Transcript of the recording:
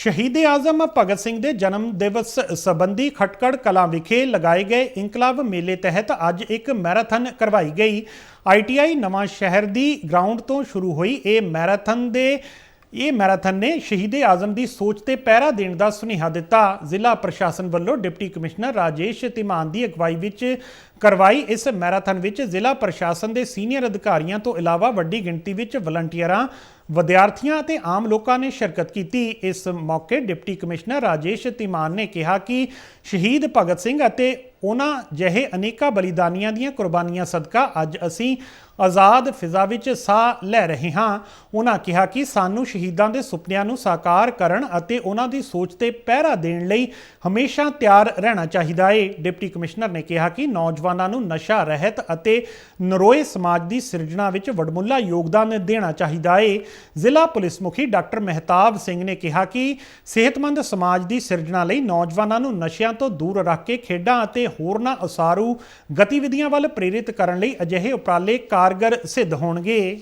ਸ਼ਹੀਦ ਆਜ਼ਮ ਭਗਤ ਸਿੰਘ ਦੇ ਜਨਮ ਦਿਵਸ ਸੰਬੰਧੀ ਖਟਕੜ ਕਲਾਂ ਵਿਖੇ ਲਗਾਏ ਗਏ ਇਨਕਲਾਬ ਮੇਲੇ ਤਹਿਤ ਅੱਜ ਇੱਕ ਮੈਰਾਥਨ ਕਰਵਾਈ ਗਈ। ਆਈਟੀਆਈ ਨਵਾਂ ਸ਼ਹਿਰ ਦੀ ਗਰਾਊਂਡ ਤੋਂ ਸ਼ੁਰੂ ਹੋਈ ਇਹ ਮੈਰਾਥਨ ਦੇ ਇਹ ਮੈਰਾਥਨ ਨੇ ਸ਼ਹੀਦ ਆਜ਼ਮ ਦੀ ਸੋਚ ਤੇ ਪਹਿਰਾ ਦੇਣ ਦਾ ਸੁਨੇਹਾ ਦਿੱਤਾ। ਜ਼ਿਲ੍ਹਾ ਪ੍ਰਸ਼ਾਸਨ ਵੱਲੋਂ ਡਿਪਟੀ ਕਮਿਸ਼ਨਰ ਰਾਜੇਸ਼ ਤਿਮਾਨ ਦੀ ਅਗਵਾਈ ਵਿੱਚ ਕਰਵਾਈ। ਇਸ ਮੈਰਾਥਨ ਵਿੱਚ ਜ਼ਿਲ੍ਹਾ ਪ੍ਰਸ਼ਾਸਨ ਦੇ ਸੀਨੀਅਰ ਅਧਿਕਾਰੀਆਂ ਤੋਂ ਇਲਾਵਾ ਵੱਡੀ ਗਿਣਤੀ ਵਿੱਚ ਵਲੰਟੀਅਰਾਂ, ਵਿਦਿਆਰਥੀਆਂ ਅਤੇ ਆਮ ਲੋਕਾਂ ਨੇ ਸ਼ਿਰਕਤ ਕੀਤੀ। ਇਸ ਮੌਕੇ ਡਿਪਟੀ ਕਮਿਸ਼ਨਰ ਰਾਜੇਸ਼ ਤਿਮਾਨ ਨੇ ਕਿਹਾ ਕਿ ਸ਼ਹੀਦ ਭਗਤ ਸਿੰਘ ਅਤੇ ਉਹਨਾਂ ਜਿਹੇ ਅਨੇਕਾਂ ਬਲੀਦਾਨੀਆਂ ਦੀਆਂ ਕੁਰਬਾਨੀਆਂ ਸਦਕਾ ਅੱਜ ਅਸੀਂ ਆਜ਼ਾਦ ਫਿਜ਼ਾ ਵਿੱਚ ਸਾਹ ਲੈ ਰਹੇ ਹਾਂ। ਉਹਨਾਂ ਕਿਹਾ ਕਿ ਸਾਨੂੰ ਸ਼ਹੀਦਾਂ ਦੇ ਸੁਪਨਿਆਂ ਨੂੰ ਸਾਕਾਰ ਕਰਨ ਅਤੇ ਉਹਨਾਂ ਦੀ ਸੋਚ ਤੇ ਪਹਿਰਾ ਦੇਣ ਲਈ ਹਮੇਸ਼ਾ ਤਿਆਰ ਰਹਿਣਾ ਚਾਹੀਦਾ ਏ। ਡਿਪਟੀ ਕਮਿਸ਼ਨਰ ਨੇ ਕਿਹਾ ਕਿ ਨੌਜਵਾਨਾਂ ਨੂੰ ਨਸ਼ਾ ਰਹਿਤ ਅਤੇ ਨਰੋਏ ਸਮਾਜ ਦੀ ਸਿਰਜਣਾ ਵਿੱਚ ਵਡਮੁੱਲਾ ਯੋਗਦਾਨ ਦੇਣਾ ਚਾਹੀਦਾ ਏ। ਜ਼ਿਲ੍ਹਾ ਪੁਲਿਸ ਮੁਖੀ ਡਾਕਟਰ ਮਹਿਤਾਬ ਸਿੰਘ ਨੇ ਕਿਹਾ ਕਿ ਸਿਹਤਮੰਦ ਸਮਾਜ ਦੀ ਸਿਰਜਣਾ ਲਈ ਨੌਜਵਾਨਾਂ ਨੂੰ ਨਸ਼ਿਆਂ ਤੋਂ ਦੂਰ ਰੱਖ ਕੇ ਖੇਡਾਂ ਅਤੇ ਹੋਰਨਾਂ ਉਸਾਰੂ ਗਤੀਵਿਧੀਆਂ ਵੱਲ ਪ੍ਰੇਰਿਤ ਕਰਨ ਲਈ ਅਜਿਹੇ ਉਪਰਾਲੇ ਕਾਰ ਕਾਰਗਰ ਸਿੱਧ ਹੋਣਗੇ।